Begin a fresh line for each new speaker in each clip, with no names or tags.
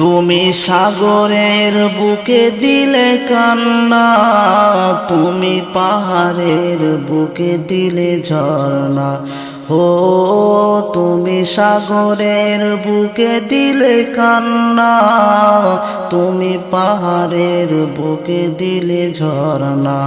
তুমি সাগরের বুকে দিলে কান্না, তুমি পাহাড়ের বুকে দিলে ঝর্ণা। ও, তুমি সাগরের বুকে দিলে কান্না, তুমি পাহাড়ের বুকে দিলে ঝর্ণা।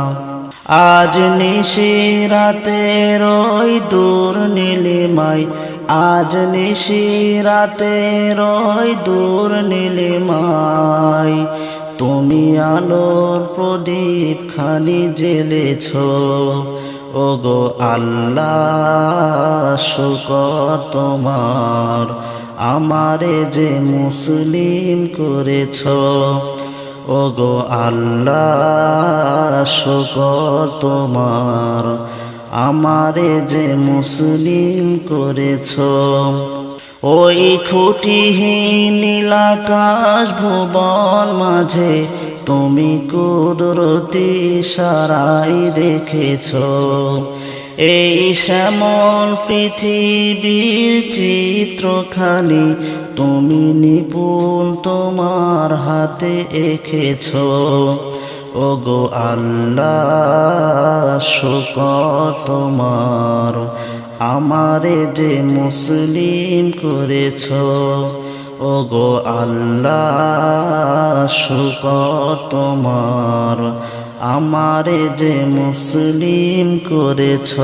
আজ নিশি রাতের ওই দূর নীলিমাই আজ নিশি রাতের ওই দূর নীলিমাই তুমি আলোর প্রদীপ খানি জেলেছ ওগো আল্লাহ, শুকর তোমার। আমারে যে মুসলিম করেছ। ওগো আল্লাহ, শুকর তোমার। আমারে যে মুসলিম করেছ, ওই খুঁটিহীন নীলাকাশ ভুবন মাঝে তুমি কুদরতি সারাই রেখেছ। এই শ্যামল পৃথিবীর চিত্রখানি তুমি নিপুণ তোমার হাতে এঁকেছ। ওগো আল্লাহ শোক তোমার। আমারে যে মুসলিম করেছ, ওগো আল্লাহ শোক তোমার। আমারে যে মুসলিম করেছ